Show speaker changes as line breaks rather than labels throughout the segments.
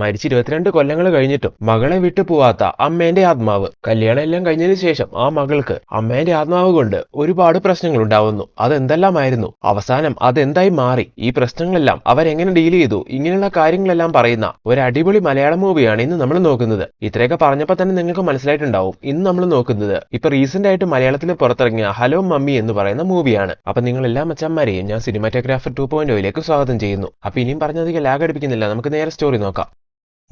മരിച്ച് ഇരുപത്തിരണ്ട് കൊല്ലങ്ങൾ കഴിഞ്ഞിട്ടും മകളെ വിട്ടു പോവാത്ത അമ്മേന്റെ ആത്മാവ്. കല്യാണം എല്ലാം കഴിഞ്ഞതിന് ശേഷം ആ മകൾക്ക് അമ്മേന്റെ ആത്മാവ് കൊണ്ട് ഒരുപാട് പ്രശ്നങ്ങൾ ഉണ്ടാവുന്നു. അതെന്തെല്ലാമായിരുന്നു? അവസാനം അതെന്തായി മാറി? ഈ പ്രശ്നങ്ങളെല്ലാം അവരെങ്ങനെ ഡീൽ ചെയ്തു? ഇങ്ങനെയുള്ള കാര്യങ്ങളെല്ലാം പറയുന്ന ഒരു അടിപൊളി മലയാളം മൂവിയാണ് ഇന്ന് നമ്മൾ നോക്കുന്നത്. ഇത്രയൊക്കെ പറഞ്ഞപ്പോൾ തന്നെ നിങ്ങൾക്ക് മനസ്സിലായിട്ടുണ്ടാവും. ഇന്ന് നമ്മൾ നോക്കുന്നത് ഇപ്പൊ റീസെന്റ് ആയിട്ട് മലയാളത്തിൽ പുറത്തിറങ്ങിയ ഹലോ മമ്മി എന്ന് പറയുന്ന മൂവിയാണ് അപ്പൊ നിങ്ങൾ എല്ലാ മച്ചന്മാരെയും ഞാൻ സിനിമാറ്റോഗ്രാഫർ ടു പോയിന്റ് സ്വാഗതം ചെയ്യുന്നു. അപ്പൊ ഇനിയും പറഞ്ഞധികം ലാഗ് അടിപ്പിക്കുന്നില്ല. നമുക്ക് നേരെ സ്റ്റോറി നോക്കാം.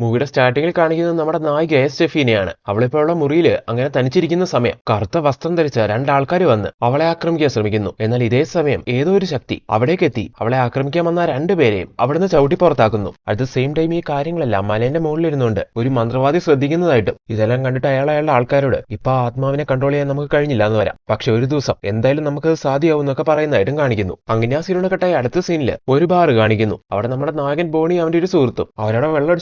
മൂവിയുടെ സ്റ്റാർട്ടിങ്ങിൽ കാണിക്കുന്നത് നമ്മുടെ നായിക എസ് സ്റ്റെഫീനെയാണ് അവളിപ്പോൾ ഉള്ള മുറിയിൽ അങ്ങനെ തനിച്ചിരിക്കുന്ന സമയം. കറുത്ത വസ്ത്രം ധരിച്ച രണ്ടാൾക്കാർ വന്ന് അവളെ ആക്രമിക്കാൻ ശ്രമിക്കുന്നു. എന്നാൽ ഇതേ സമയം ഏതോ ഒരു ശക്തി അവിടേക്ക് എത്തി. അവളെ ആക്രമിക്കാൻ വന്ന രണ്ടുപേരെയും അവിടുന്ന് ചവിട്ടി പുറത്താക്കുന്നു. അറ്റ് ദ സെയിം ടൈം ഈ കാര്യങ്ങളെല്ലാം മലേന്റെ മുകളിൽ ഇരുന്നുകൊണ്ട് ഒരു മന്ത്രവാദി ശ്രദ്ധിക്കുന്നതായിട്ടും ഇതെല്ലാം കണ്ടിട്ട് അയാൾ അയാളുടെ ആൾക്കാരോട് ഇപ്പൊ ആത്മാവിനെ കൺട്രോൾ ചെയ്യാൻ നമുക്ക് കഴിഞ്ഞില്ല എന്ന് വരാം. പക്ഷെ ഒരു ദിവസം എന്തായാലും നമുക്ക് സാധ്യമാവും എന്നൊക്കെ പറയുന്നതായിട്ടും കാണിക്കുന്നു. അങ്ങനെ ആ സീനോട് കട്ടായി അടുത്ത സീനിൽ ഒരു ബാർ കാണിക്കുന്നു. അവിടെ നമ്മുടെ നായകൻ ബോണി അവന്റെ ഒരു സുഹൃത്തും അവരവിടെ വെള്ളം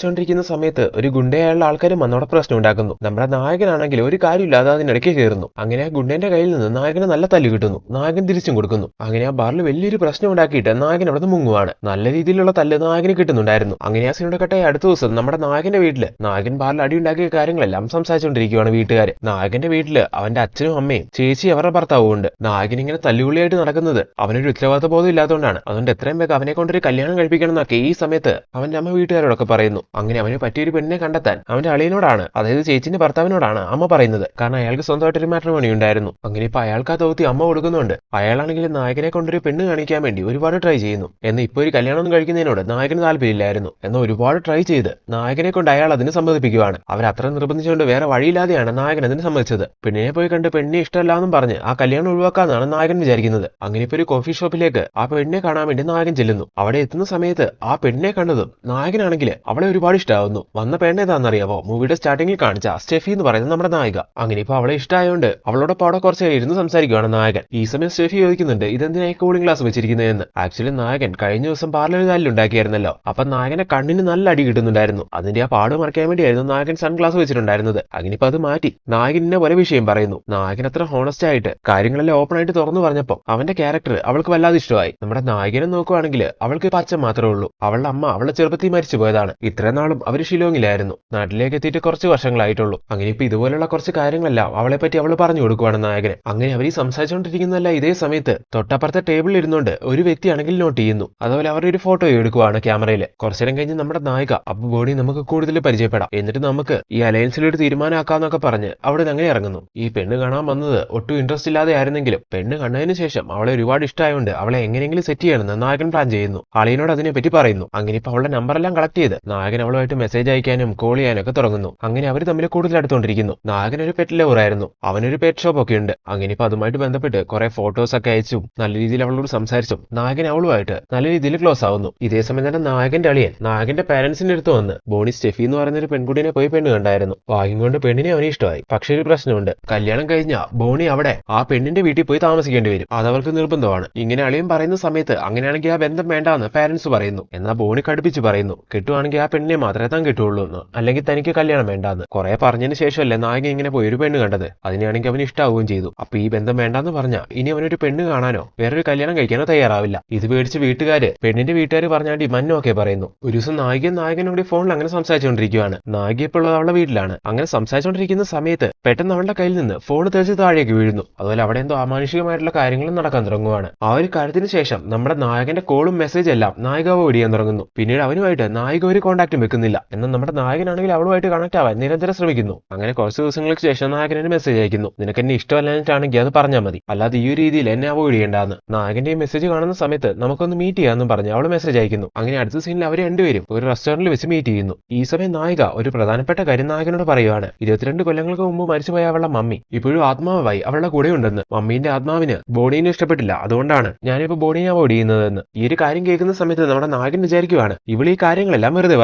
സമയത്ത് ഒരു ഗുണ്ടയായുള്ള ആൾക്കാരും വന്നവിടെ പ്രശ്നം ഉണ്ടാക്കുന്നു. നമ്മുടെ നായകനാണെങ്കിൽ ഒരു കാര്യമില്ലാതെ അതിനിടയ്ക്ക് കയറുന്നു. അങ്ങനെ ആ ഗുണ്ടന്റെ കയ്യിൽ നിന്ന് നായകന് നല്ല തല്ല് കിട്ടുന്നു. നായകൻ തിരിച്ചും കൊടുക്കുന്നു. അങ്ങനെ ആ ബാറിൽ വലിയൊരു പ്രശ്നം ഉണ്ടാക്കിയിട്ട് നായകൻ അവിടെ നിന്ന് മുങ്ങുവാണ്. നല്ല രീതിയിലുള്ള തല്ല് നായകന് കിട്ടുന്നുണ്ടായിരുന്നു. അങ്ങനെ ആ സീനോടെ കട്ടായി അടുത്ത ദിവസം നമ്മുടെ നായകന്റെ വീട്ടിൽ നായകൻ ബാറിൽ അടി ഉണ്ടാക്കിയ കാര്യങ്ങളെല്ലാം സംസാരിച്ചുകൊണ്ടിരിക്കുകയാണ് വീട്ടുകാർ നായകന്റെ വീട്ടിൽ അവന്റെ അച്ഛനും അമ്മയും ചേച്ചി അവരുടെ ഭർത്താവും ഉണ്ട് നായകൻ ഇങ്ങനെ തല്ലുകുളിയായിട്ട് നടക്കുന്നത് അവനൊരു ഉത്തരവാദിത്ത ബോധം ഇല്ലാത്തതുകൊണ്ടാണ്. അതുകൊണ്ട് എത്രയും വേഗം അവനെ കൊണ്ടൊരു കല്യാണം കഴിപ്പിക്കണം എന്നൊക്കെ ഈ സമയത്ത് അവന്റെ അമ്മ വീട്ടുകാരോടൊക്കെ പറയുന്നു. അങ്ങനെ അവന് പറ്റിയൊരു പെണ്ണിനെ കണ്ടെത്താൻ അവന്റെ അളിയനോടാണ് അതായത് ചേച്ചിന്റെ ഭർത്താവിനോടാണ് അമ്മ പറയുന്നത്. കാരണം അയാൾക്ക് സ്വന്തമായിട്ടൊരു മാട്രിമോണി ഉണ്ടായിരുന്നു. അങ്ങനെ ഇപ്പൊ അയാൾക്ക് ആ അമ്മ കൊടുക്കുന്നുണ്ട്. അയാളാണെങ്കിൽ നായകനെ കൊണ്ടൊരു പെണ്ണ് കാണിക്കാൻ വേണ്ടി ഒരുപാട് ട്രൈ ചെയ്യുന്നു. എന്നാൽ ഇപ്പൊ ഒരു കല്യാണം കഴിക്കുന്നതിനോട് നായകന് താല്പര്യമില്ലായിരുന്നു. എന്നാൽ ഒരുപാട് ട്രൈ ചെയ്ത് നായകനെ കൊണ്ട് അയാൾ അതിന് സമ്മതിപ്പിക്കുവാണ്. അവർ അത്ര നിർബന്ധിച്ചുകൊണ്ട് വേറെ വഴിയില്ലാതെയാണ് നായകൻ അതിന് സമ്മതിച്ചത്. പെണ്ണിനെ പോയി കണ്ട് പെണ്ണിനെ ഇഷ്ടമല്ല എന്നും പറഞ്ഞ് ആ കല്യാണം ഒഴിവാക്കാന്നാണ് നായകൻ വിചാരിക്കുന്നത്. അങ്ങനെ ഇപ്പൊ ഒരു കോഫി ഷോപ്പിലേക്ക് ആ പെണ്ണിനെ കാണാൻ വേണ്ടി നായകൻ ചെല്ലുന്നു. അവിടെ എത്തുന്ന സമയത്ത് ആ പെണ്ണിനെ കണ്ടതും നായകനാണെങ്കിൽ അവളെ ഒരുപാട് ഇഷ്ടമാവുന്നു വന്ന പെണ്ണേതാണെന്നറിയാവോ മൂവിയുടെ സ്റ്റാർട്ടിങ്ങിൽ കാണിച്ച സ്റ്റെഫി എന്ന് പറയുന്ന നമ്മുടെ നായിക. അങ്ങനെ ഇപ്പൊ അവളെ ഇഷ്ടമായതുകൊണ്ട് അവളോടൊപ്പം അവിടെ കുറച്ച് ഇരുന്ന് സംസാരിക്കുകയാണ് നായകൻ. ഈ സമയം സ്റ്റെഫി ചോദിക്കുന്നുണ്ട് ഇതെന്തിനായി കൂളിംഗ് ഗ്ലാസ് വെച്ചിരിക്കുന്നതെന്ന് ആക്ച്വലി നായകൻ കഴിഞ്ഞ ദിവസം പാർലർ കാലിൽ ഉണ്ടാക്കിയായിരുന്നല്ലോ. അപ്പൊ നായകനെ കണ്ണിന് നല്ല അടി കിട്ടുന്നുണ്ടായിരുന്നു. അതിന്റെ ആ പാട് മറക്കാൻ വേണ്ടിയായിരുന്നു നായകൻ സൺ ഗ്ലാസ് വെച്ചിട്ടുണ്ടായിരുന്നത്. അങ്ങനെ ഇപ്പൊ അത് മാറ്റി. നായകൻ ഇന്നെ പല വിഷയം പറയുന്നു. നായകൻ അത്ര ഹോണസ്റ്റ് ആയിട്ട് കാര്യങ്ങളെല്ലാം ഓപ്പൺ ആയിട്ട് തുറന്നു പറഞ്ഞപ്പോൾ അവന്റെ ക്യാരക്ടർ അവൾക്ക് വല്ലാതെ ഇഷ്ടമായി. നമ്മുടെ നായകനെ നോക്കുവാണെങ്കിൽ അവൾക്ക് പച്ച മാത്രമേ ഉള്ളൂ. അവളുടെ അമ്മ അവളെ ചെറുപ്പത്തിൽ മരിച്ചു പോയതാണ് ഇത്രയും നാളും അവർ ഷിലോങ്ങിലായിരുന്നു. നാട്ടിലേക്ക് എത്തിയിട്ട് കുറച്ച് വർഷങ്ങളായിട്ടുള്ളൂ. അങ്ങനെ ഇപ്പൊ ഇതുപോലുള്ള കുറച്ച് കാര്യങ്ങളെല്ലാം അവളെ പറ്റി അവൾ പറഞ്ഞു കൊടുക്കുവാണ് നായകന്. അങ്ങനെ അവർ ഈ സംസാരിച്ചുകൊണ്ടിരിക്കുന്നതല്ല ഇതേ സമയത്ത്. തൊട്ടപ്പുറത്തെ ടേബിളിൽ ഇരുന്നുകൊണ്ട് ഒരു വ്യക്തിയാണെങ്കിൽ നോട്ട് ചെയ്യുന്നു. അതുപോലെ അവരുടെ ഒരു ഫോട്ടോ എടുക്കുവാണ് ക്യാമറയിൽ കുറച്ചു നേരം കഴിഞ്ഞ് നമ്മുടെ നായിക അപ്പൊ ബോഡി നമുക്ക് കൂടുതൽ പരിചയപ്പെടാം. എന്നിട്ട് നമുക്ക് ഈ അലയൻസിൽ ഒരു തീരുമാനമാക്കാന്നൊക്കെ പറഞ്ഞ് അവിടെ അങ്ങനെ ഇറങ്ങുന്നു. ഈ പെണ്ണ് കാണാൻ വന്നത് ഒട്ടും ഇൻട്രസ്റ്റ് ഇല്ലാതെ ആയിരുന്നെങ്കിലും പെണ്ണ് കണ്ടതിന് ശേഷം അവളെ ഒരുപാട് ഇഷ്ടമായതുകൊണ്ട് അവളെ എങ്ങനെയെങ്കിലും സെറ്റ് ചെയ്യണമെന്ന് നായകൻ പ്ലാൻ ചെയ്യുന്നു. അളിയനോട് അതിനെ പറ്റി പറയുന്നു. അങ്ങനെ ഇപ്പൊ അവളുടെ നമ്പറെല്ലാം കളക്ട് ചെയ്ത് നായകൻ അവളുമായിട്ട് മെസ്സേജ് അയക്കാനും കോൾ ചെയ്യാനൊക്കെ തുടങ്ങുന്നു. അങ്ങനെ അവർ തമ്മിൽ കൂടുതൽ അടുത്തുകൊണ്ടിരിക്കുന്നു. നാഗൻ ഒരു പെറ്റ് ലവർ ആയിരുന്നു. അവനൊരു പെറ്റ് ഷോപ്പ് ഒക്കെ ഉണ്ട്. അങ്ങനെ ഇപ്പൊ അതുമായിട്ട് ബന്ധപ്പെട്ട് കുറെ ഫോട്ടോസ് ഒക്കെ അയച്ചു നല്ല രീതിയിൽ അവളോട് സംസാരിച്ചും നാഗൻ അവളുമായിട്ട് നല്ല രീതിയിൽ ക്ലോസ് ആവുന്നു. ഇതേ സമയം തന്നെ നായകന്റെ അളിയൻ നായകന്റെ പാരന്റ്സിന്റെ അടുത്ത് വന്ന് ബോണി സ്റ്റെഫി എന്ന് പറയുന്ന ഒരു പെൺകുട്ടിനെ പോയി പെണ്ണ് കണ്ടായിരുന്നു. വാങ്ങി കൊണ്ട് പെണ്ണിനെ അവന് ഇഷ്ടമായി. പക്ഷെ ഒരു പ്രശ്നമുണ്ട്. കല്യാണം കഴിഞ്ഞ ബോണി അവിടെ ആ പെണ്ണിന്റെ വീട്ടിൽ പോയി താമസിക്കേണ്ടി വരും. അത് അവർക്ക് നിർബന്ധമാണ്. ഇങ്ങനെ അളിയൻ പറയുന്ന സമയത്ത് അങ്ങനെയാണെങ്കിൽ ആ ബന്ധം വേണ്ടാന്ന് പാരന്റ്സ് പറയുന്നു. എന്നാൽ ബോണി കടുപ്പിച്ച് പറയുന്നു. കിട്ടുവാണെങ്കിൽ ആ പെണ്ണിനെ മാത്രമേ താൻ കിട്ടുള്ളൂ എന്ന്. അല്ലെങ്കിൽ തനിക്ക് കല്യാണം വേണ്ടാന്ന്. കുറെ പറഞ്ഞതിന് ശേഷമല്ലേ നായകൻ ഇങ്ങനെ പോയി ഒരു പെണ്ണ് കണ്ടത്. അതിനാണെങ്കിൽ അവന് ഇഷ്ടാവുകയും ചെയ്തു. അപ്പൊ ഈ ബന്ധം വേണ്ടാന്ന് പറഞ്ഞ ഇനി അവനൊരു പെണ്ണ് കാണാനോ? വേറൊരു കല്യാണം കഴിക്കാനോ തയ്യാറാവില്ല. ഇത് പേടിച്ച് വീട്ടുകാര് പെണ്ണിന്റെ വീട്ടുകാർ പറഞ്ഞാൽ മന്നൊക്കെ പറയുന്നു. ഒരു ദിവസം നായികൻ നായകനോട് ഫോണിൽ അങ്ങനെ സംസാരിച്ചുകൊണ്ടിരിക്കുകയാണ് നായിക ഇപ്പോഴുള്ളത് അവളുടെ വീട്ടിലാണ്. അങ്ങനെ സംസാരിച്ചുകൊണ്ടിരിക്കുന്ന സമയത്ത് പെട്ടെന്ന് അവളുടെ കയ്യിൽ നിന്ന് ഫോൺ തെറിച്ച് താഴേക്ക് വീഴുന്നു. അതുപോലെ അവിടെ എന്തോ അമാനുഷികമായിട്ടുള്ള കാര്യങ്ങളും നടക്കാൻ തുടങ്ങുവാണ്. ആ ഒരു കാര്യത്തിന് ശേഷം നമ്മുടെ നായകന്റെ കോളും മെസ്സേജ് എല്ലാം നായിക ഓടിയാൻ തുടങ്ങുന്നു പിന്നീട് അവനുമായിട്ട് നായിക ഒരു കോൺടാക്റ്റും വെക്കുന്നില്ല. എന്നാൽ നമ്മുടെ നായകനാണെങ്കിൽ അവളുമായിട്ട് കണക്ട് ആവാൻ നിരന്തരം ശ്രമിക്കുന്നു. അങ്ങനെ കുറച്ച് ദിവസങ്ങൾക്ക് ശേഷം നായകൻ ഒരു മെസ്സേജ് അയക്കുന്നു. നിനക്ക് എന്നെ ഇഷ്ടമല്ലാഞ്ഞിട്ടാണെങ്കിൽ അത് പറഞ്ഞാൽ മതി. അല്ലാതെ ഈ രീതിയിൽ എന്നെ അവോയ്ഡ് ചെയ്യേണ്ടെന്ന്. നായകന്റെ മെസ്സേജ് കാണുന്ന സമയത്ത് നമുക്കൊന്ന് മീറ്റ് ചെയ്യാമെന്നും പറഞ്ഞ് അവൾ മെസ്സേജ് അയക്കുന്നു. അങ്ങനെ അടുത്ത സീനിൽ അവർ രണ്ടുപേരും ഒരു റെസ്റ്റോറന്റിൽ വെച്ച് മീറ്റ് ചെയ്യുന്നു. ഈ സമയം നായിക ഒരു പ്രധാനപ്പെട്ട കാര്യം നായകനോട് പറയുവാണ്. ഇരുപത്തിരണ്ട് കൊല്ലങ്ങൾക്ക് മുമ്പ് മരിച്ചുപോയ അവളുടെ മമ്മി. ഇപ്പോഴും ആത്മാവായി അവളുടെ കൂടെ ഉണ്ടെന്ന്. മമ്മീന്റെ ആത്മാവിന് ബോഡീനെ ഇഷ്ടപ്പെട്ടില്ല. അതുകൊണ്ടാണ് ഞാനിപ്പോ ബോഡീനെ അവോയ്ഡ് ചെയ്യുന്നതെന്ന്. ഈ ഒരു കാര്യം കേൾക്കുന്ന സമയത്ത് നമ്മുടെ നായകൻ വിചാരിക്കുവാണ് ഇവൾ ഈ കാര്യങ്ങളെല്ലാം വെറുതെ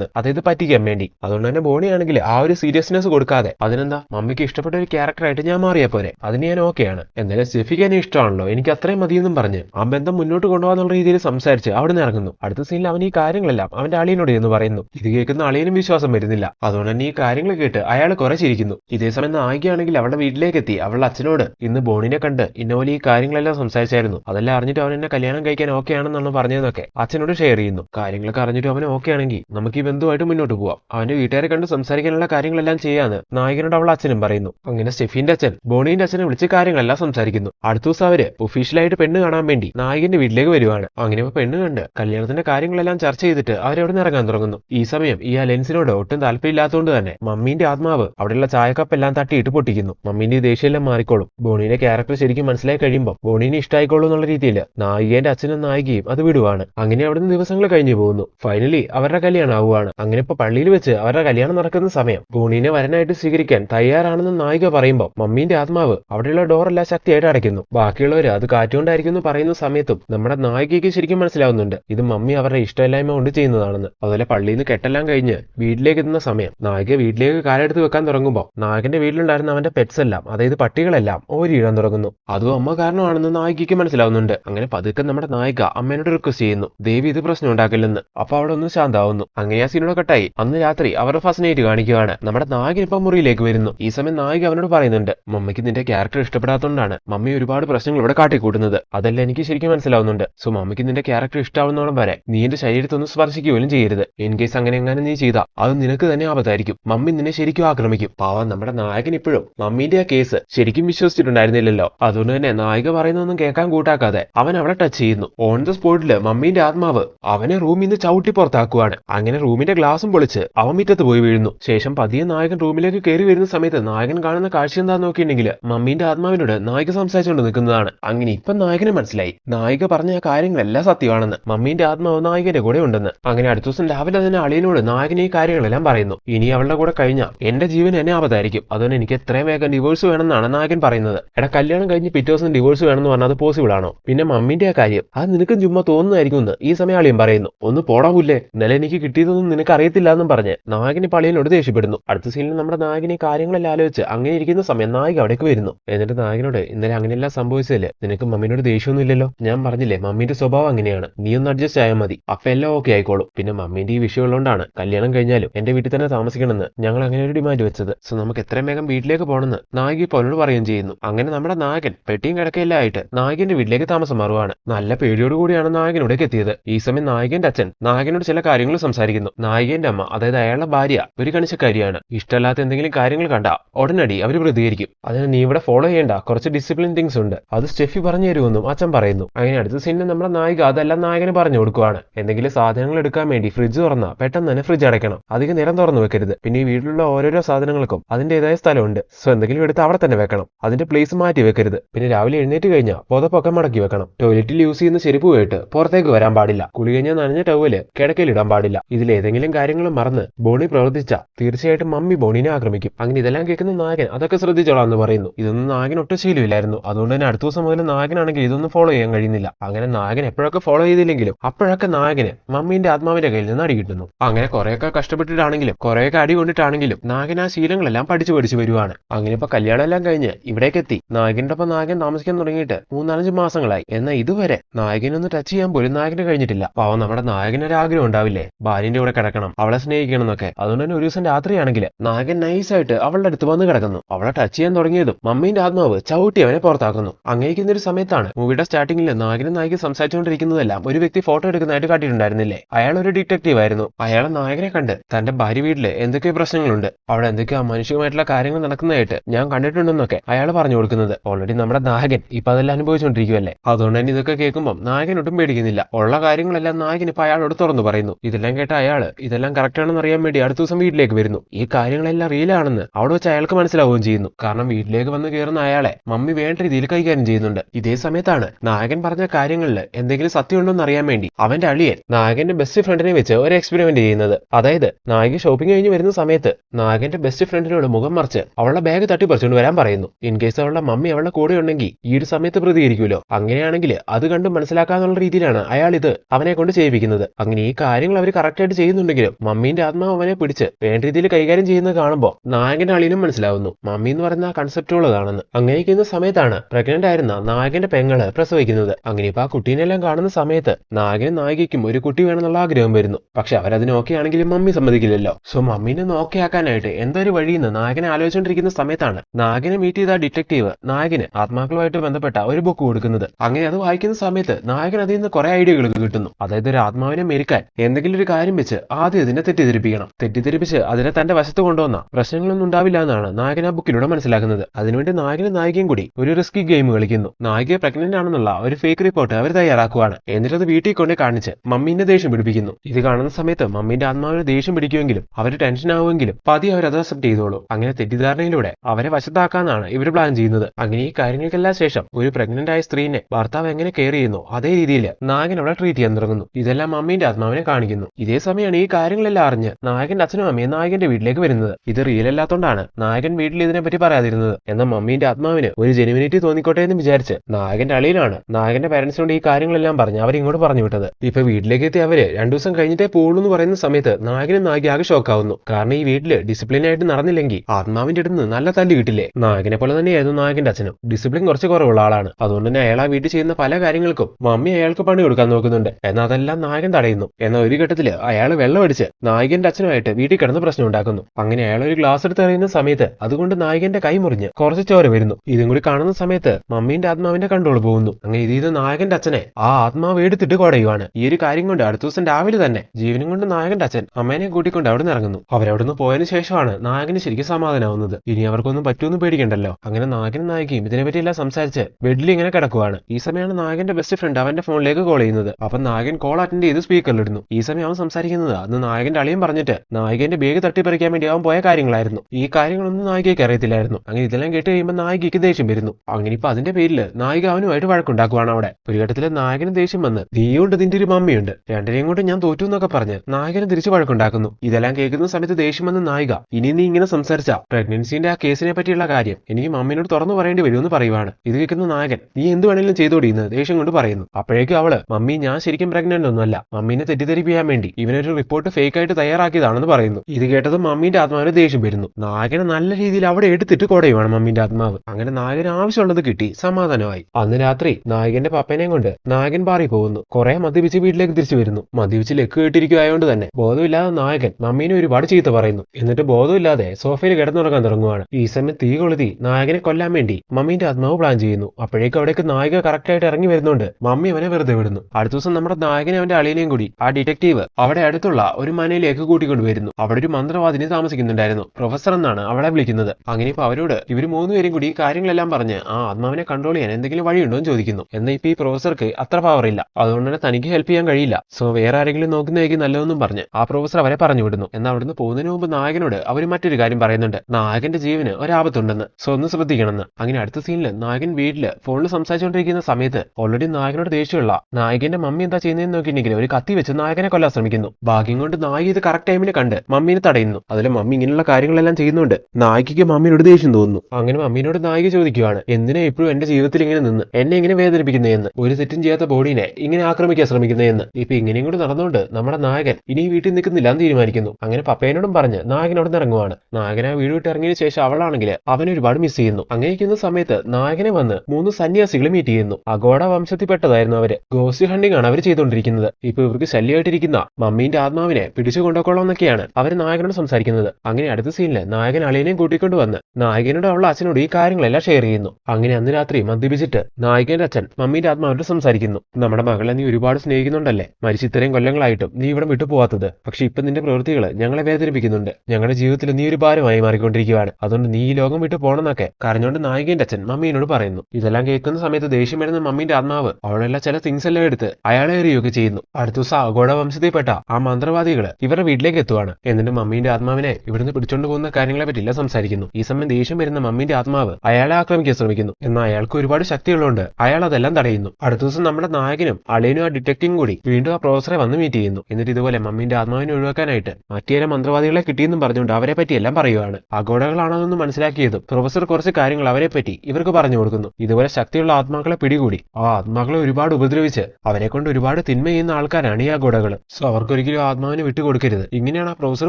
പറയുന്നതായിരിക്കുമെന്ന് അതായത് പറ്റിക്കാൻ വേണ്ടി അതുകൊണ്ട് തന്നെ ബോണിയാണെങ്കിൽ ആ ഒരു സീരിയസ്നെസ് കൊടുക്കാതെ. അതിനെന്താ? മമ്മിക്ക് ഇഷ്ടപ്പെട്ട ഒരു ക്യാരക്ടറായിട്ട് ഞാൻ മാറിയ പോലെ അതിന് ഞാൻ ഓക്കെയാണ് എന്നാലും സിഫിക്ക് എന്നെ ഇഷ്ടമാണല്ലോ. എനിക്ക് അത്രയും മതിയെന്നും പറഞ്ഞ് ആ ബന്ധം മുന്നോട്ട് കൊണ്ടുപോകാന്നുള്ള രീതിയിൽ സംസാരിച്ച് അവിടെ നിന്ന് ഇറങ്ങുന്നു. അടുത്ത സീനിൽ അവൻ ഈ കാര്യങ്ങളെല്ലാം അവന്റെ അളിയനോട് എന്ന് പറയുന്നു. ഇത് കേൾക്കുന്ന അളിയനും വിശ്വാസം വരുന്നില്ല. അതുകൊണ്ട് തന്നെ ഈ കാര്യങ്ങൾ കേട്ട് അയാൾ കുറെ ചിരിക്കുന്നു. ഇതേ സമയം നായികയാണെങ്കിൽ അവളുടെ വീട്ടിലേക്ക് എത്തി. അവളുടെ അച്ഛനോട് ഇന്ന് ബോണിനെ കണ്ട് ഇന്നപോലെ ഈ കാര്യങ്ങളെല്ലാം സംസാരിച്ചായിരുന്നു. അതെല്ലാം അറിഞ്ഞിട്ട് അവൻ എന്നെ കല്യാണം കഴിക്കാൻ ഓക്കെ ആണെന്നാണ് പറഞ്ഞതെന്നൊക്കെ അച്ഛനോട് ഷെയർ ചെയ്യുന്നു. കാര്യങ്ങളൊക്കെ അറിഞ്ഞിട്ട് അവൻ ഓക്കെ ആണെങ്കിൽ നമുക്ക് ഈ ബന്ധുവായിട്ട് മുന്നോട്ട് പോവാം. അവന്റെ വീട്ടുകാരെ കണ്ട് സംസാരിക്കാനുള്ള കാര്യങ്ങളെല്ലാം ചെയ്യാന്ന് നായകനോട് അവൾ അച്ഛനും പറയുന്നു. അങ്ങനെ സ്റ്റെഫിന്റെ അച്ഛൻ ബോണീന്റെ അച്ഛനെ വിളിച്ച് കാര്യങ്ങളെല്ലാം സംസാരിക്കുന്നു. അടുത്ത ദിവസം അവർ ഒഫീഷ്യലായിട്ട് പെണ്ണ് കാണാൻ വേണ്ടി നായകന്റെ വീട്ടിലേക്ക് വരുവാണ്. അങ്ങനെ പെണ്ണ് കണ്ട് കല്യാണത്തിന്റെ കാര്യങ്ങളെല്ലാം ചർച്ച ചെയ്തിട്ട് അവരവിടെ നിന്ന് ഇറങ്ങാൻ തുടങ്ങുന്നു. ഈ സമയം ഈ ആ ലെൻസിനോട് ഒട്ടും താല്പര്യമില്ലാത്തതുകൊണ്ട് തന്നെ മമ്മീന്റെ ആത്മാവ് അവിടെയുള്ള ചായക്കപ്പെല്ലാം തട്ടിയിട്ട് പൊട്ടിക്കുന്നു. മമ്മീന്റെ ദേഷ്യമെല്ലാം മാറിക്കോളും. ബോണീന്റെ ക്യാരക്ടർ ശരിക്കും മനസ്സിലായി കഴിയുമ്പോൾ ബോണീനെ ഇഷ്ടമായിക്കോളൂ എന്നുള്ള രീതിയിൽ നായികന്റെ അച്ഛനും നായികയും അത് വിടുവാണ്. അങ്ങനെ അവിടുന്ന് ദിവസങ്ങൾ കഴിഞ്ഞു പോകുന്നു. ഫൈനലി അവരുടെ കല്യാണം ആവുകയാണ് അങ്ങനെ ഇപ്പൊ പള്ളിയിൽ വെച്ച് അവരുടെ കല്യാണം നടക്കുന്ന സമയം ഗോണീനെ വരനായിട്ട് സ്വീകരിക്കാൻ തയ്യാറാണെന്ന് നായിക പറയുമ്പോൾ മമ്മീന്റെ ആത്മാവ് അവിടെയുള്ള ഡോറെല്ലാം ശക്തിയായിട്ട് അടയ്ക്കുന്നു. ബാക്കിയുള്ളവർ അത് കാറ്റുകൊണ്ടായിരിക്കും എന്ന് പറയുന്ന സമയത്തും നമ്മുടെ നായികയ്ക്ക് ശരിക്കും മനസ്സിലാവുന്നുണ്ട്. ഇത് മമ്മി അവരുടെ ഇഷ്ടമില്ലായ്മ കൊണ്ട് ചെയ്യുന്നതാണെന്ന്. അതുപോലെ പള്ളിയിൽ നിന്ന് കെട്ടെല്ലാം കഴിഞ്ഞ് വീട്ടിലേക്ക് എത്തുന്ന സമയം നായിക വീട്ടിലേക്ക് കാലെടുത്ത് വെക്കാൻ തുടങ്ങുമ്പോൾ നായകന്റെ വീട്ടിലുണ്ടായിരുന്ന അവന്റെ പെറ്റ്സ് എല്ലാം അതായത് പട്ടികളെല്ലാം ഓരിയിടാൻ തുടങ്ങുന്നു. അതും അമ്മ കാരണമാണെന്ന് നായികയ്ക്ക് മനസ്സിലാവുന്നുണ്ട്. അങ്ങനെ പതുക്കെ നമ്മുടെ നായിക അമ്മേനോട് റിക്വസ്റ്റ് ചെയ്യുന്നു. ദേവി ഇത് പ്രശ്നം ഉണ്ടാക്കില്ലെന്ന് അപ്പൊ അവിടെ ഒന്ന് ശാന്താവുന്നു. അങ്ങനെ ആ സീനോട് കട്ടായി. അന്ന് രാത്രി അവരുടെ ഫസ്റ്റ് കാണിക്കുകയാണ്. നമ്മുടെ നായകൻ ഇപ്പൊ മുറിയിലേക്ക് വരുന്നു. ഈ സമയം നായിക അവനോട് പറയുന്നുണ്ട് മമ്മിക്ക് നിന്റെ ക്യാരക്ടർ ഇഷ്ടപ്പെടാത്തതുകൊണ്ടാണ് മമ്മി ഒരുപാട് പ്രശ്നങ്ങൾ ഇവിടെ കാട്ടിക്കൂട്ടുന്നത്. അതെല്ലാം എനിക്ക് ശരിക്കും മനസ്സിലാവുന്നുണ്ട്. സോ മമ്മിക്ക് നിന്റെ ക്യാരക്ടർ ഇഷ്ടാവുന്നോളം വരെ നീ എന്റെ ശരീരത്തൊന്നും സ്പർശിക്കുകയും ചെയ്യരുത്. ഇൻ കേസ് അങ്ങനെ എങ്ങനെ നീ ചെയ്താ അത് നിനക്ക് തന്നെ ആപത്തായിരിക്കും. മമ്മി നിന്നെ ശരിക്കും ആക്രമിക്കും. പാവം നമ്മുടെ നായകൻ ഇപ്പോഴും മമ്മീന്റെ ആ കേസ് ശരിക്കും വിശ്വസിച്ചിട്ടുണ്ടായിരുന്നില്ലല്ലോ. അതുകൊണ്ട് തന്നെ നായിക പറയുന്നൊന്നും കേൾക്കാൻ കൂട്ടാക്കാതെ അവൻ അവളെ ടച്ച് ചെയ്യുന്നു. ഓൺ ദ സ്പോട്ടിൽ മമ്മീന്റെ ആത്മാവ് അവനെ റൂമിൽ നിന്ന് ചവിട്ടി പുറത്താക്കുവാണ്. അങ്ങനെ റൂമിന്റെ ഗ്ലാസും പൊളിച്ച് അവൻ മുറ്റത്ത് പോയി വീഴുന്നു. ശേഷം പതിയെ നായകൻ റൂമിലേക്ക് കയറി വരുന്ന സമയത്ത് നായകൻ കാണുന്ന കാഴ്ച എന്താന്ന് നോക്കിയിട്ടുണ്ടെങ്കിൽ മമ്മീന്റെ ആത്മാവിനോട് നായിക സംസാരിച്ചുകൊണ്ട് നിൽക്കുന്നതാണ്. അങ്ങനെ ഇപ്പൊ നായകന് മനസ്സിലായി. നായിക പറഞ്ഞ കാര്യങ്ങളെല്ലാം സത്യമാണെന്ന്. മമ്മീന്റെ ആത്മാവ് നായികന്റെ കൂടെ ഉണ്ടെന്ന്. അങ്ങനെ അടുത്ത ദിവസം രാവിലെ തന്നെ അളിയനോട് നായകൻ ഈ കാര്യങ്ങളെല്ലാം പറയുന്നു. ഇനി അവളുടെ കൂടെ കഴിഞ്ഞാൽ എന്റെ ജീവൻ എന്നെ ആപത്തായിരിക്കും അതുകൊണ്ട് എനിക്ക് എത്രയും വേഗം ഡിവോഴ്സ് വേണമെന്നാണ് നായകൻ പറയുന്നത്. എടാ കല്യാണം കഴിഞ്ഞ് പിറ്റേ ദിവസം ഡിവോഴ്സ് വേണമെന്ന് പറഞ്ഞാൽ അത് പോസിബിൾ ആണോ? പിന്നെ മമ്മീന്റെ ആ കാര്യം. അത് നിനക്കും ചുമ്മാ തോന്നുന്നതായിരിക്കും എന്ന് ഈ സമയം അളിയൻ പറയുന്നു. ഒന്ന് പോടാ പുല്ലേ. ഇന്നലെ എനിക്ക് കിട്ടിയതൊന്നും നിനക്ക് അറിയത്തില്ല എന്നും പറഞ്ഞ് നായകന് പളിയനോട് ദേഷ്യപ്പെടുന്നു. അടുത്ത സീനിൽ നമ്മുടെ നായകനെ കാര്യങ്ങളെല്ലാം ആലോചിച്ച് അങ്ങനെ ഇരിക്കുന്ന സമയം നായിക അവിടേക്ക് വരുന്നു. എന്നിട്ട് നായകനോട് ഇന്നലെ അങ്ങനെയെല്ലാം സംഭവിച്ചതിൽ നിനക്ക് മമ്മീനോട് ദേഷ്യമൊന്നും ഇല്ലല്ലോ ഞാൻ പറഞ്ഞില്ലേ മമ്മീന്റെ സ്വഭാവം അങ്ങനെയാണ്. നീ ഒന്ന് അഡ്ജസ്റ്റ് ആയാൽ മതി. അപ്പൊ എല്ലാം ഓക്കെ ആയിക്കോളും. പിന്നെ മമ്മീന്റെ ഈ വിഷയമുള്ളതുകൊണ്ടാണ് കല്യാണം കഴിഞ്ഞാലും എന്റെ വീട്ടിൽ തന്നെ താമസിക്കണമെന്ന് ഞങ്ങൾ അങ്ങനെ ഒരു ഡിമാൻഡ് വെച്ചത്. സോ നമുക്ക് എത്രയും വേഗം വീട്ടിലേക്ക് പോകണമെന്ന് നായിക അവനോട് പറയുകയും ചെയ്യുന്നു. അങ്ങനെ നമ്മുടെ നായകൻ പെട്ടിയും കിടക്കയെല്ലാം ആയിട്ട് നായകന്റെ വീട്ടിലേക്ക് താമസം മാറുവാണ്. നല്ല പേടിയോടുകൂടിയാണ് നായകൻ ഇവിടേക്ക് എത്തിയത്. ഈ സമയം നായകന്റെ അച്ഛൻ നായകനോട് ചില കാര്യങ്ങൾ സംസാരിക്കുന്നു. നായകന്റെ അമ്മ അതായത് അയാളുടെ ഭാര്യ ഒരു കണിച്ചക്കാരിയാണ് ഇഷ്ടമല്ലാത്ത എന്തെങ്കിലും കാര്യങ്ങൾ കണ്ട ഉടനടി അവർ പ്രതികരിക്കും. അതിന് നീ ഇവിടെ ഫോളോ ചെയ്യേണ്ട. കുറച്ച് ഡിസിപ്ലിൻ തിങ്സ് ഉണ്ട്. അത് സ്റ്റെഫി പറഞ്ഞു തരുമെന്നും അച്ഛൻ പറയുന്നു. അങ്ങനെ അടുത്ത സീനിൽ നമ്മുടെ നായിക അതെല്ലാം നായകന് പറഞ്ഞു കൊടുക്കുവാണ്. എന്തെങ്കിലും സാധനങ്ങൾ എടുക്കാൻ വേണ്ടി ഫ്രിഡ്ജ് തുറന്ന പെട്ടെന്ന് തന്നെ ഫ്രിഡ്ജ് അടയ്ക്കണം. അധികം നേരം തുറന്നു വെക്കരുത്. പിന്നെ ഈ വീട്ടിലുള്ള ഓരോരോ സാധനങ്ങൾക്കും അതിന്റേതായ സ്ഥലമുണ്ട്. സോ എന്തെങ്കിലും എടുത്ത് അവിടെ തന്നെ വെക്കണം. അതിന്റെ പ്ലേസ് മാറ്റി വെക്കരുത്. പിന്നെ രാവിലെ എഴുന്നേറ്റ് കഴിഞ്ഞാൽ പുതപ്പൊക്കെ മടക്കി വെക്കണം. ടോയ്ലറ്റിൽ യൂസ് ചെയ്യുന്ന ചെരുപ്പ് പോയിട്ട് പുറത്തേക്ക് വരാൻ പാടില്ല. കുളി കഴിഞ്ഞാൽ നനഞ്ഞ ടവൽ കിടക്കയിൽ ഇടാൻ പാടില്ല. ഇതിൽ ഏതെങ്കിലും കാര്യങ്ങൾ മറന്ന് ബോണി പ്രവർത്തിച്ച തീർച്ചയായിട്ടും മമ്മി ബോണിനെ ആക്രമിക്കും. അങ്ങനെ ഇതെല്ലാം കേൾക്കുന്ന നായകൻ അതൊക്കെ ശ്രദ്ധിച്ചോളാം എന്ന് പറയുന്നു. ഇതൊന്നും നായകൻ ഒട്ടും ശീലമില്ലായിരുന്നു. അതുകൊണ്ട് തന്നെ അടുത്ത ദിവസം മുതൽ നായകനാണെങ്കിൽ ഇതൊന്നും ഫോളോ ചെയ്യാൻ കഴിയുന്നില്ല. അങ്ങനെ നായകൻ എപ്പോഴൊക്കെ ഫോളോ ചെയ്തില്ലെങ്കിലും അപ്പോഴൊക്കെ നായകന് മമ്മീന്റെ ആത്മാവിന്റെ കയ്യിൽ നിന്ന് അടി കിട്ടുന്നു. അങ്ങനെ കുറെയൊക്കെ കഷ്ടപ്പെട്ടിട്ടാണെങ്കിലും കുറെയൊക്കെ അടി കൊണ്ടിട്ടാണെങ്കിലും നായകൻ ആ ശീലങ്ങളെല്ലാം പഠിച്ചു പഠിച്ചു വരുവാണ്. അങ്ങനെ ഇപ്പൊ കല്യാണം എല്ലാം കഴിഞ്ഞ് ഇവിടേക്ക് എത്തി. നായകന്റെ ഒപ്പം നായകൻ താമസിക്കാൻ തുടങ്ങിയിട്ട് മൂന്നാലഞ്ച് മാസങ്ങളായി. എന്നാൽ ഇതുവരെ നായകനൊന്ന് ടച്ച് ചെയ്യാൻ പോലും നായകന് കഴിഞ്ഞിട്ടില്ല. പാവം നമ്മുടെ നായകനൊരാഗ്രഹം ഉണ്ടാവില്ലേ? ഭാര്യന്റെ കൂടെ കിടക്കണം. അവളെ സ്നേഹിക്കണം എന്നൊക്കെ അതുകൊണ്ട് തന്നെ ഒരു ദിവസം രാത്രിയാണെങ്കിൽ നൈസ് നൈസായിട്ട് അവളുടെ അടുത്ത് വന്ന് കിടക്കുന്നു. അവളെ ടച്ച് ചെയ്യാൻ തുടങ്ങിയതും മമ്മീന്റെ ആത്മാവ് ചവിട്ടി അവനെ പുറത്താക്കുന്നു. അങ്ങേക്കുന്ന ഒരു സമയത്താണ് മൂവിയുടെ സ്റ്റാർട്ടിംഗിൽ നാഗനും നായിക സംസാരിച്ചുകൊണ്ടിരിക്കുന്നതെല്ലാം ഒരു വ്യക്തി ഫോട്ടോ എടുക്കുന്നതായിട്ട് കാട്ടിയിട്ടുണ്ടായിരുന്നില്ലേ? അയാൾ ഒരു ഡിറ്റക്റ്റീവ് ആയിരുന്നു. അയാൾ നായകനെ കണ്ട് തന്റെ ഭാര്യ വീട്ടിൽ എന്തൊക്കെ പ്രശ്നങ്ങളുണ്ട്. അവിടെ എന്തൊക്കെയോ അമാനുഷികമായിട്ടുള്ള കാര്യങ്ങൾ നടക്കുന്നതായിട്ട് ഞാൻ കണ്ടിട്ടുണ്ടെന്നൊക്കെ അയാൾ പറഞ്ഞു കൊടുക്കുന്നത്. ഓൾറെഡി നമ്മുടെ നായകൻ ഇപ്പൊ അതെല്ലാം അനുഭവിച്ചുകൊണ്ടിരിക്കുവല്ലേ? അതുകൊണ്ട് തന്നെ ഇതൊക്കെ കേൾക്കുമ്പോൾ നായകൻ ഒട്ടും പേടിക്കുന്നില്ല. ഉള്ള കാര്യങ്ങളെല്ലാം നായകൻ ഇപ്പൊ അയാളോട് തുറന്നു പറയുന്നു. ഇതെല്ലാം കേട്ട അയാൾ ഇതെല്ലാം കറക്റ്റ് ആണെന്ന് അറിയാൻ വേണ്ടി അടുത്ത ദിവസം വീട്ടിലേക്ക് വരുന്നു. ഈ കാര്യങ്ങളെല്ലാം റിയൽ ആണെന്ന് അവിടെ വെച്ച് അയാൾക്ക് മനസ്സിലാവുകയും ചെയ്യുന്നു. കാരണം വീട്ടിലേക്ക് വന്ന് കയറുന്ന അയാളെ മമ്മി വേണ്ട രീതിയിൽ കൈകാര്യം ചെയ്യുന്നുണ്ട്. ഇതേ സമയത്താണ് നായകൻ പറഞ്ഞ കാര്യങ്ങളിൽ എന്തെങ്കിലും സത്യമുണ്ടോന്ന് അറിയാൻ വേണ്ടി അവന്റെ അളിയൻ നായകന്റെ ബെസ്റ്റ് ഫ്രണ്ടിനെ വെച്ച് ഒരു എക്സ്പെരിമെന്റ് ചെയ്യുന്നത്. അതായത് നായക ഷോപ്പിംഗ് കഴിഞ്ഞ് വരുന്ന സമയത്ത് നായകന്റെ ബെസ്റ്റ് ഫ്രണ്ടിനോട് മുഖം മറിച്ച് അവളുടെ ബാഗ് തട്ടിപ്പറിച്ചുകൊണ്ട് വരാൻ പറയുന്നു. ഇൻ കേസ് അവളുടെ മമ്മി അവളുടെ കൂടെ ഉണ്ടെങ്കിൽ ഈ ഒരു സമയത്ത് പ്രതികരിക്കുമല്ലോ. അങ്ങനെയാണെങ്കിൽ അത് കണ്ട് മനസ്സിലാക്കാന്നുള്ള രീതിയിലാണ് അയാൾ ഇത് അവനെ കൊണ്ട് ചെയ്യിപ്പിക്കുന്നത്. അങ്ങനെ ഈ കാര്യങ്ങൾ അവർ കറക്റ്റ് ആയിട്ട് ചെയ്യുന്നുണ്ടെങ്കിലും മമ്മീന്റെ ആത്മാവ് അവനെ പിടിച്ച് വേണ്ട രീതിയിൽ കൈകാര്യം ചെയ്യുന്നത് കാണുമ്പോൾ നായകന്റെ അളിനും മനസ്സിലാവുന്നു. മമ്മി എന്ന് പറയുന്ന ആ കൺസെപ്റ്റ് ഉള്ളതാണെന്ന്. അങ്ങനെയിരിക്കുന്ന സമയത്താണ് പ്രഗ്നന്റ് ആയിരുന്ന നായകന്റെ പെങ്ങൾ പ്രസവിക്കുന്നത്. അങ്ങനെ ഇപ്പൊ ആ കുട്ടീനെല്ലാം കാണുന്ന സമയത്ത് നായകനും നായികയ്ക്കും ഒരു കുട്ടി വേണമെന്നുള്ള ആഗ്രഹം വരുന്നു. പക്ഷെ അവരതിന് ഓക്കെ ആണെങ്കിലും മമ്മി സമ്മതിക്കില്ലല്ലോ. സോ മമ്മീനെ ഒന്ന് ഓക്കെ ആക്കാനായിട്ട് എന്തൊരു വഴിയെന്ന് നായകനെ ആലോചിച്ചുകൊണ്ടിരിക്കുന്ന സമയത്താണ് നായകനെ മീറ്റ് ചെയ്ത ഡിറ്റക്റ്റീവ് നായകന് ആത്മാക്കളുമായിട്ട് ബന്ധപ്പെട്ട ഒരു ബുക്ക് കൊടുക്കുന്നത്. അങ്ങനെ അത് വായിക്കുന്ന സമയത്ത് നായകൻ അതിൽ നിന്ന് കുറെ ഐഡിയകൾ കിട്ടുന്നു. അതായത് ഒരു ആത്മാവിനെ മെരുക്കാൻ എന്തെങ്കിലും ഒരു കാര്യം വെച്ച് ആദ്യം ഇതിനെ തെറ്റിദ്ധരിപ്പിക്കണം. തെറ്റിദ്ധരിപ്പിച്ച് അതിനെ തന്റെ വശത്ത് കൊണ്ടുവന്ന. പ്രശ്നങ്ങളൊന്നും ഉണ്ടാവില്ല എന്നാണ് നായകൻ ആ ബുക്കിലൂടെ മനസ്സിലാക്കുന്നത്. അതിനുവേണ്ടി നായകനും നായികയും കൂടി ഒരു റിസ്കി ഗെയിം കളിക്കുന്നു. നായികയെ പ്രഗ്നന്റ് ആണെന്നുള്ള ഒരു ഫേക്ക് റിപ്പോർട്ട് അവർ തയ്യാറാക്കുകയാണ് എന്നിട്ട് അത് വീട്ടിൽ കൊണ്ട് കാണിച്ച് മമ്മീന്റെ ദേഷ്യം പിടിപ്പിക്കുന്നു. ഇത് കാണുന്ന സമയത്ത് മമ്മീന്റെ ആത്മാവിന് ദേഷ്യം പിടിക്കുമെങ്കിലും അവർ ടെൻഷൻ ആവുമെങ്കിലും പതി അവർ അത് അക്സെപ്റ്റ് ചെയ്തോളൂ. അങ്ങനെ തെറ്റിദ്ധാരണയിലൂടെ അവരെ വശത്താക്കാനാണ് ഇവർ പ്ലാൻ ചെയ്യുന്നത്. അങ്ങനെ ഈ കാര്യങ്ങൾക്കെല്ലാം ശേഷം ഒരു പ്രഗ്നന്റ് ആയ സ്ത്രീനെ ഭർത്താവ് എങ്ങനെ കെയർ ചെയ്യുന്നു? അതേ രീതിയിൽ നായകൻ അവിടെ ട്രീറ്റ് ചെയ്യാൻ തുടങ്ങുന്നു. ഇതെല്ലാം മമ്മീന്റെ ആത്മാവിനെ കാണിക്കുന്നു. ഇതേ സമയമാണ് ഈ കാര്യങ്ങളെല്ലാം അറിഞ്ഞ് നായകന്റെ അച്ഛനും അമ്മയും നായകന്റെ വീട്ടിലേക്ക് വരുന്നത്. ഇത് റിയൽ അല്ലാത്തോണ്ടാണ് നായകൻ വീട്ടിൽ ഇതിനെപ്പറ്റി പറയാതിരുന്നത്. എന്ന മമ്മീന്റെ ആത്മാവിന് ഒരു ജെനുവിനിറ്റി തോന്നിക്കോട്ടെ എന്ന് വിചാരിച്ച് നായകന്റെ അളിയിലാണ് നായകന്റെ പാരന്റ്സിനോട് ഈ കാര്യങ്ങളെല്ലാം പറഞ്ഞ് അവരിങ്ങോട്ട് പറഞ്ഞു വിട്ടത്. ഇപ്പൊ വീട്ടിലേക്ക് എത്തി അവർ രണ്ടു ദിവസം കഴിഞ്ഞിട്ടേ പോളൂ എന്ന് പറയുന്ന സമയത്ത് നായകനും നായകി ആകെ ഷോക്കാവുന്നു കാരണം ഈ വീട്ടിൽ ഡിസിപ്ലിൻ ആയിട്ട് നടന്നില്ലെങ്കിൽ ആത്മാവിന്റെ അടുത്ത് നല്ല തല്ല് കിട്ടില്ലേ? നായകനെ പോലെ തന്നെയായിരുന്നു നായകന്റെ അച്ഛനും. ഡിസിപ്ലിൻ കുറച്ച് കുറവുള്ള ആളാണ്. അതുകൊണ്ട് തന്നെ അയാൾ വീട്ടിൽ ചെയ്യുന്ന പല കാര്യങ്ങൾക്കും മമ്മി അയാൾക്ക് പണി കൊടുക്കാൻ നോക്കുന്നുണ്ട്. എന്നാൽ അതെല്ലാം നായകൻ തടയുന്നു. എന്നാൽ ഒരു ഘട്ടത്തിൽ അയാൾ വെള്ളമടിച്ച് നായകന്റെ അച്ഛനുമായിട്ട് വീട്ടിൽ കിടന്ന് പ്രശ്നം ഉണ്ടാക്കുന്നു. അങ്ങനെ അയാൾ ഒരു ഗ്ലാസ് എടുത്ത് എറിയുന്ന സമയത്ത് അതുകൊണ്ട് നായകന്റെ കൈ മുറിഞ്ഞ് കുറച്ച് ചോര വരുന്നു. ഇതും കൂടി കാണുന്ന സമയത്ത് മമ്മീന്റെ ആത്മാവിന്റെ കൺട്രോൾ പോകുന്നു. അങ്ങനെ ഇത് നായകന്റെ അച്ഛനെ ആ ആത്മാവ് എടുത്തിട്ട് കുടയുവാണ്. ഈ ഒരു കാര്യം കൊണ്ട് അടുത്ത ദിവസം രാവിലെ തന്നെ ജീവനും കൊണ്ട് നായകന്റെ അച്ഛൻ അമ്മേനെ കൂട്ടിക്കൊണ്ട് അവിടെ ഇറങ്ങുന്നു. അവരവിടുന്ന് പോയതിനു ശേഷമാണ് നായകന് ശരിക്കും സമാധാനമാവുന്നത് ഇനി അവർക്കൊന്നും പറ്റുമെന്ന് പേടിക്കണ്ടല്ലോ. അങ്ങനെ നായകനും നായികയും ഇതിനെപ്പറ്റിയെല്ലാം സംസാരിച്ച് ബെഡിൽ ഇങ്ങനെ കിടക്കുവാണ്. ഈ സമയമാണ് നായകന്റെ ബെസ്റ്റ് ഫ്രണ്ട് അവന്റെ ഫോണിലേക്ക് കോൾ ചെയ്യുന്നത്. അപ്പൊ നായകൻ കോൾ അറ്റൻഡ് ചെയ്ത് സ്പീക്കറിലിടുന്നു ഈ സമയം അവൻ സംസാരിക്കുന്നത് അന്ന് നായകന്റെ അളിയും പറഞ്ഞിട്ട് നായികന്റെ ബേഗ് തട്ടിപ്പറിക്കാൻ വേണ്ടി അവൻ പോയ കാര്യങ്ങളായിരുന്നു. ഈ കാര്യങ്ങളൊന്നും നായികയ്ക്ക് അറിയത്തില്ലായിരുന്നു. അങ്ങനെ ഇതെല്ലാം കേട്ട് കഴിയുമ്പോൾ നായികയ്ക്ക് ദേഷ്യം വരുന്നു. അങ്ങനെ ഇപ്പൊ അതിന്റെ പേരിൽ നായിക അവനുമായിട്ട് വഴക്കുണ്ടാക്കുവാണ് അവിടെ. ഒരു ഘട്ടത്തിൽ നായകന് ദേഷ്യം വന്ന് നീയുണ്ട് നിന്റെ ഒരു മമ്മിയുണ്ട്. രണ്ടിനെയും കൊണ്ട് ഞാൻ തോറ്റു എന്നൊക്കെ പറഞ്ഞ് നായകന് തിരിച്ചു വഴക്കുണ്ടാക്കുന്നു. ഇതെല്ലാം കേൾക്കുന്ന സമയത്ത് ദേഷ്യം വന്ന് നായിക ഇനി നീ ഇങ്ങനെ സംസാരിച്ച. പ്രഗ്നൻസിന്റെ ആ കേസിനെ പറ്റിയുള്ള കാര്യം എനിക്ക് മമ്മിനോട് തുറന്നു പറയേണ്ടി വരുമെന്ന് പറയുവാണ്. ഇത് കേൾക്കുന്ന നായകൻ നീ എന്ത് വേണേലും ചെയ്തോടിയെന്ന് ദേഷ്യം കൊണ്ട് പറയുന്നു. അപ്പോഴേക്കും അവൾ മമ്മി ഞാൻ ശരിക്കും പ്രഗ്നന്റ് ഒന്നുമല്ല. മമ്മീനെ തെറ്റിദ്ധരിപ്പിക്കാൻ വേണ്ടി ഇവനൊരു റിപ്പോർട്ട് ഫേക്ക് ആയിട്ട് തയ്യാറാക്കിയതാണെന്ന് പറയുന്നു. ഇത് കേട്ടത് മമ്മീന്റെ ആത്മാവിന് ദേഷ്യം വരുന്നു. നായകനെ നല്ല രീതിയിൽ അവിടെ എടുത്തിട്ട് കൊടയുവാണ് മമ്മീന്റെ ആത്മാവ്. അങ്ങനെ നായകന് ആവശ്യമുള്ളത് കിട്ടി സമാധാനമായി. അന്ന് രാത്രി നായകന്റെ പപ്പനെയും കൊണ്ട് നായകൻ പാറി പോകുന്നു. കുറെ മദ്യപിച്ച് വീട്ടിലേക്ക് തിരിച്ചു വരുന്നു. മദ്യപിച്ച് ലെക്ക് കേട്ടിരിക്കുകയായതുകൊണ്ട് തന്നെ ബോധമില്ലാതെ നായകൻ മമ്മീനെ ഒരുപാട് ചീത്ത പറയുന്നു. എന്നിട്ട് ബോധമില്ലാതെ സോഫയിൽ കിടന്നുറങ്ങാൻ തുടങ്ങുവാണ്. ഈ സമയം തീ കൊളുത്തി നായകനെ കൊല്ലാൻ വേണ്ടി മമ്മീന്റെ ആത്മാവ് പ്ലാൻ ചെയ്യുന്നു. അപ്പോഴേക്കും അവിടേക്ക് നായിക കറക്റ്റ് ആയിട്ട് ഇറങ്ങി വരുന്നുണ്ട്. മമ്മി അവനെ വെറുതെ വിടുന്നു. അടുത്ത ദിവസം നമ്മുടെ നായകനെ അവന്റെ അളിയനെയും കൂടി ആ ഡിറ്റക്റ്റീവ് അവിടെ അടുത്തുള്ള ഒരു മനയിലേക്ക് കൂട്ടിക്കൊണ്ടുവരുന്നു. അവിടെ ഒരു മന്ത്രവാദിനി താമസിക്കുന്നുണ്ടായിരുന്നു. പ്രൊഫസർ എന്നാണ് അവളെ വിളിക്കുന്നത്. അങ്ങനെ ഇപ്പൊ അവരോട് ഇവർ മൂന്നുപേരും കൂടി കാര്യങ്ങളെല്ലാം പറഞ്ഞ് ആ ആത്മാവിനെ കൺട്രോൾ ചെയ്യാൻ എന്തെങ്കിലും വഴിയുണ്ടോ? എന്ന് ചോദിക്കുന്നു. എന്നാൽ ഇപ്പൊ ഈ പ്രൊഫസർക്ക് അത്ര പവർ ഇല്ല. അതുകൊണ്ട് തന്നെ തനിക്ക് ഹെൽപ്പ് ചെയ്യാൻ കഴിയില്ല. സോ വേറെ ആരെങ്കിലും നോക്കുന്നതായിരിക്കും നല്ലതെന്നും പറഞ്ഞ് ആ പ്രൊഫസർ അവരെ പറഞ്ഞു വിടുന്നു. എന്നാൽ അവിടുന്ന് പോകുന്നതിന് മുമ്പ് നായകനോട് അവർ മറ്റൊരു കാര്യം പറയുന്നുണ്ട്. നായകന്റെ ജീവന് ഒരാപത്തുണ്ടെന്ന്. സോ ഒന്ന് ശ്രദ്ധിക്കണമെന്ന്. അങ്ങനെ അടുത്ത സീനിൽ നായകൻ വീട്ടിൽ ഫോണിൽ സംസാരിച്ചുകൊണ്ടിരിക്കുന്ന സമയത്ത് ഓൾറെഡി നായകനോട് ദേഷ്യമുള്ള നായകന്റെ മമ്മി എന്താ ചെയ്യുന്നതെന്ന് നോക്കിയിട്ടുണ്ടെങ്കിൽ ഒരു കത്തി വെച്ച് നായകനെ കൊല്ലാൻ ശ്രമിക്കുന്നു. ഭാഗ്യം കൊണ്ട് നായി ഇത് കറക്റ്റ് ടൈമിന് കണ്ട് മമ്മീനെ തടയുന്നു. അതിൽ മമ്മി ഇങ്ങനെയുള്ള കാര്യങ്ങളെല്ലാം ചെയ്യുന്നുണ്ട്. നായിക്കു മമ്മീനോട് ദേഷ്യം തോന്നുന്നു. അങ്ങനെ മമ്മീനോട് നായിക ചോദിക്കുവാണ് എന്തിനാ ഇപ്പോഴും എന്റെ ജീവിതത്തിൽ ഇങ്ങനെ നിന്ന്? എന്നെ ഇങ്ങനെ വേദനിപ്പിക്കുന്നതെന്ന് ഒരു തെറ്റും ചെയ്യാത്ത ബോഡിനെ ഇങ്ങനെ ആക്രമിക്കാൻ ശ്രമിക്കുന്നതെന്ന് ഇപ്പൊ ഇങ്ങനെയും കൂടി നടന്നുകൊണ്ട് നമ്മുടെ നായകൻ ഇനി വീട്ടിൽ നിൽക്കുന്നില്ല എന്ന് തീരുമാനിക്കുന്നു. അങ്ങനെ പപ്പേനോടും പറഞ്ഞ് നായകനോട് ഇറങ്ങുവാണ്. നായകൻ വീട് വിട്ട് ഇറങ്ങിയ ശേഷം അവളാണെങ്കിൽ അവനെ ഒരുപാട് മിസ് ചെയ്യുന്നു. അങ്ങനെയിരിക്കുന്ന സമയത്ത് നായകനെ വന്ന് മൂന്ന് സന്യാസികൾ മീറ്റ് ചെയ്യുന്നു. അഗോഡ വംശത്തിൽപ്പെട്ടതായിരുന്നു അവർ. ഗോസ്റ്റ് ഹണ്ടിങ് ആണ് അവർ ചെയ്തുകൊണ്ടിരിക്കുന്നത്. ഇപ്പൊ ഇവർക്ക് ശല്യമായിട്ടിരിക്കുന്ന മമ്മീന്റെ ആത്മാവിനെ പിടിച്ചു അവർ അവർ നായകനോട് സംസാരിക്കുന്നത്. അങ്ങനെ അടുത്ത സീനിൽ നായകൻ അളിയനെയും കൂട്ടിക്കൊണ്ടു വന്ന് നായകനോട് അവളുടെ അച്ഛനോട് ഈ കാര്യങ്ങളെല്ലാം ഷെയർ ചെയ്യുന്നു. അങ്ങനെ അന്ന് രാത്രി മദ്യപിച്ചിട്ട് നായകന്റെ അച്ഛൻ മമ്മീന്റെ ആത്മാവിനോട് സംസാരിക്കുന്നു. നമ്മുടെ മകളെ നീ ഒരുപാട് സ്നേഹിക്കുന്നുണ്ടല്ലേ? മരിച്ച ഇത്രയും കൊല്ലങ്ങളായിട്ടും നീ ഇവിടെ വിട്ടു പോവാത്തത് പക്ഷെ ഇപ്പൊ നിന്റെ പ്രവൃത്തികൾ ഞങ്ങളെ വേദനിപ്പിക്കുന്നുണ്ട്. ഞങ്ങളുടെ ജീവിതത്തിൽ നീ ഒരു ഭാരമായി മാറിക്കൊണ്ടിരിക്കുകയാണ് അതുകൊണ്ട് നീ ഈ ലോകം വിട്ടു പോകണമെന്നൊക്കെ കരഞ്ഞോണ്ട് നായകന്റെ അച്ഛൻ മമ്മീനോട് പറയുന്നു. ഇതെല്ലാം കേൾക്കുന്ന സമയത്ത് ദേഷ്യം വരുന്ന മമ്മീന്റെ ആത്മാവ് അവളെല്ലാം ചില തിങ്സ് എല്ലാം എടുത്ത് അയാളെ എറിയുകയൊക്കെ ചെയ്യുന്നു. അടുത്ത ദിവസം ആഗോള വംശത്തിൽപ്പെട്ട ആ മന്ത്രവാദികൾ ഇവരുടെ വീട്ടിലേക്ക് എത്തുവാണ്. എന്നിട്ട് മമ്മീന്റെ ആത്മാവിനെ ഇവിടുന്ന് പിടിച്ചോണ്ട് പോകുന്ന കാര്യങ്ങളെ പറ്റില്ല സംസാരിക്കുന്നു. ഈ സമയം ദേഷ്യം വരുന്ന മമ്മീന്റെ ആത്മാവ് അയാളെ ആക്രമിക്കാൻ ശ്രമിക്കുന്നു. എന്നാൽ അയാൾക്ക് ഒരുപാട് ശക്തിയുള്ളതുകൊണ്ട് അയാൾ അതെല്ലാം തടയുന്നു. അടുത്ത ദിവസം നമ്മുടെ നായകനും അളിയനും ആ ഡിറ്റക്റ്റീവും കൂടി വീണ്ടും ആ പ്രൊഫസറെ വന്ന് മീറ്റ് ചെയ്യുന്നു. എന്നിട്ട് ഇതുപോലെ മമ്മീന്റെ ആത്മാവിനെ ഒഴിവാക്കാനായിട്ട് മറ്റു ചില മന്ത്രവാദികളെ കിട്ടിയെന്നും പറഞ്ഞുകൊണ്ട് അവരെ പറ്റി എല്ലാം പറയുവാണ്. അഗോഡകളാണെന്ന് മനസ്സിലാക്കിയതും പ്രൊഫസർ കുറച്ച് കാര്യങ്ങൾ അവരെ പറ്റി ഇവർക്ക് പറഞ്ഞു കൊടുക്കുന്നു. ഇതുപോലെ ശക്തിയുള്ള ആത്മാക്കളെ പിടികൂടി. ആ ആത്മാക്കളെ ഒരുപാട് ഉപദ്രവിച്ച് അവരെ കൊണ്ട് ഒരുപാട് തിന്മ ചെയ്യുന്ന ആൾക്കാരാണ് ഈ അഗോഡകൾ സോ അവർക്കൊരിക്കലും ആത്മാവിനെ വിട്ടുകൊടുക്കരുത്. ഇങ്ങനെയാണ് ആ പ്രൊഫസർ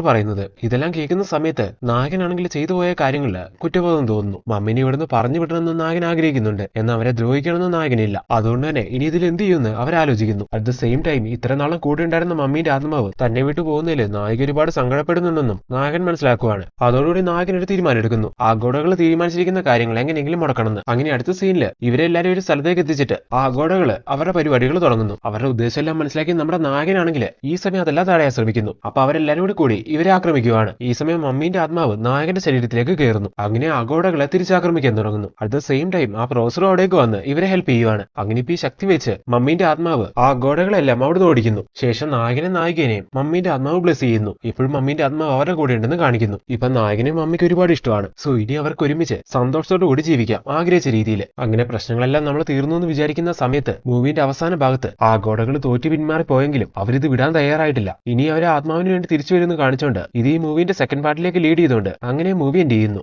പറയുന്നത്. ഇതെല്ലാം കേൾക്കുന്ന സമയത്ത് നായകനാണെങ്കിൽ ചെയ്തു പോയ കാര്യങ്ങളിൽ കുറ്റബോധം തോന്നുന്നു. മമ്മിനെ ഇവിടുന്ന് പറഞ്ഞു വിടണമെന്ന് നായകൻ ആഗ്രഹിക്കുന്നുണ്ട്. എന്നാൽ അവരെ ദ്രോഹിക്കണമെന്ന് നായകനില്ല. അതുകൊണ്ട് തന്നെ ഇനി ഇതിൽ എന്ത് ചെയ്യുമെന്ന് അവരാലോചിക്കുന്നു അറ്റ് ദ സെയിം ടൈം ഇത്ര നാളും കൂടെ ഉണ്ടായിരുന്ന മമ്മീന്റെ ആത്മാവ് തന്നെ വിട്ടു പോകുന്നതിൽ നായക ഒരുപാട് സങ്കടപ്പെടുന്നുണ്ടെന്നും നായകൻ മനസ്സിലാക്കുവാണ്. അതോടുകൂടി നായകൻ ഒരു തീരുമാനം എടുക്കുന്നു ആഗോടകൾ തീരുമാനിച്ചിരിക്കുന്ന കാര്യങ്ങൾ എങ്ങനെയെങ്കിലും മുടക്കണമെന്ന്. അങ്ങനെ അടുത്ത സീനിൽ ഇവരെല്ലാരും ഒരു സ്ഥലത്തേക്ക് എത്തിച്ചിട്ട് ആ ആഗോഡകൾ അവരുടെ പരിപാടികൾ തുടങ്ങുന്നു. അവരുടെ ഉദ്ദേശം എല്ലാം മനസ്സിലാക്കി നമ്മുടെ നായകനാണെങ്കിൽ ഈ സമയം ഇവരെല്ലാം തടയാൻ ശ്രമിക്കുന്നു. അപ്പൊ അവരെല്ലാരും കൂടി കൂടി ഇവരെ ആക്രമിക്കുകയാണ്. ഈ സമയം മമ്മീന്റെ ആത്മാവ് നായകന്റെ ശരീരത്തിലേക്ക് കയറുന്നു. അങ്ങനെ അഗോഡകളെ തിരിച്ചാക്രമിക്കാൻ തുടങ്ങുന്നു. അറ്റ് ദ സെയിം ടൈം ആ പ്രൊഫസറും അവിടേക്ക് വന്ന് ഇവരെ ഹെൽപ്പ് ചെയ്യുവാണ്. അങ്ങനെ ഇപ്പൊ ഈ ശക്തി വെച്ച് മമ്മീന്റെ ആത്മാവ് ആ അഗോഡകളെല്ലാം അവിടുന്ന് ഓടിക്കുന്നു. ശേഷം നായകനെ നായികനെയും മമ്മീന്റെ ആത്മാവ് ബ്ലസ് ചെയ്യുന്നു. ഇപ്പോഴും മമ്മീന്റെ ആത്മാവ് അവരുടെ കൂടെ ഉണ്ടെന്ന് കാണിക്കുന്നു. ഇപ്പൊ നായകനെയും മമ്മിക്ക് ഒരുപാട് ഇഷ്ടമാണ്. സോ ഇനി അവർക്ക് ഒരുമിച്ച് സന്തോഷത്തോടു കൂടി ജീവിക്കാം. ആഗ്രഹിച്ച രീതിയിൽ അങ്ങനെ പ്രശ്നങ്ങളെല്ലാം നമ്മൾ തീർന്നു എന്ന് വിചാരിക്കുന്ന സമയത്ത് മൂവിന്റെ അവസാന ഭാഗത്ത് ആ ഗോഡകൾ തോറ്റു പിന്മാറി പോയെങ്കിലും അവരിത് വിടാൻ തയ്യാറായിട്ടില്ല. ഇനി അവർ ആത്മാവിന് വേണ്ടി തിരിച്ചു വരുമെന്ന് കാണിച്ചുകൊണ്ട് ഇത് ഈ മൂവിന്റെ സെക്കൻഡ് പാർട്ടിലേക്ക് ലീഡ് ചെയ്തുകൊണ്ട് അങ്ങനെ മൂവി എൻഡ് ചെയ്യുന്നു.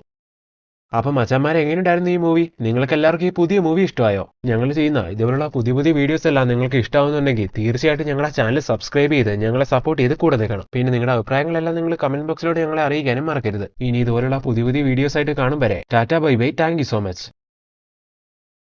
അപ്പൊ മച്ചന്മാരെ എങ്ങനെയുണ്ടായിരുന്നു ഈ മൂവി? നിങ്ങൾക്ക് എല്ലാവർക്കും ഈ പുതിയ മൂവി ഇഷ്ടമായോ? ഞങ്ങൾ ചെയ്യുന്ന ഇതുപോലുള്ള പുതിയ പുതിയ വീഡിയോസ് എല്ലാം നിങ്ങൾക്ക് ഇഷ്ടമാവുന്നുണ്ടെങ്കിൽ തീർച്ചയായിട്ടും ഞങ്ങളുടെ ചാനൽ സബ്സ്ക്രൈബ് ചെയ്ത് ഞങ്ങളെ സപ്പോർട്ട് ചെയ്ത് കൂടെ നിൽക്കണം. പിന്നെ നിങ്ങളുടെ അഭിപ്രായങ്ങളെല്ലാം നിങ്ങൾ കമന്റ് ബോക്സിലൂടെ ഞങ്ങളെ അറിയിക്കാനും മറക്കരുത്. ഇനി ഇതുപോലുള്ള പുതിയ പുതിയ വീഡിയോസ് ആയിട്ട് കാണും വരെ. Tata bye bye. Thank so much.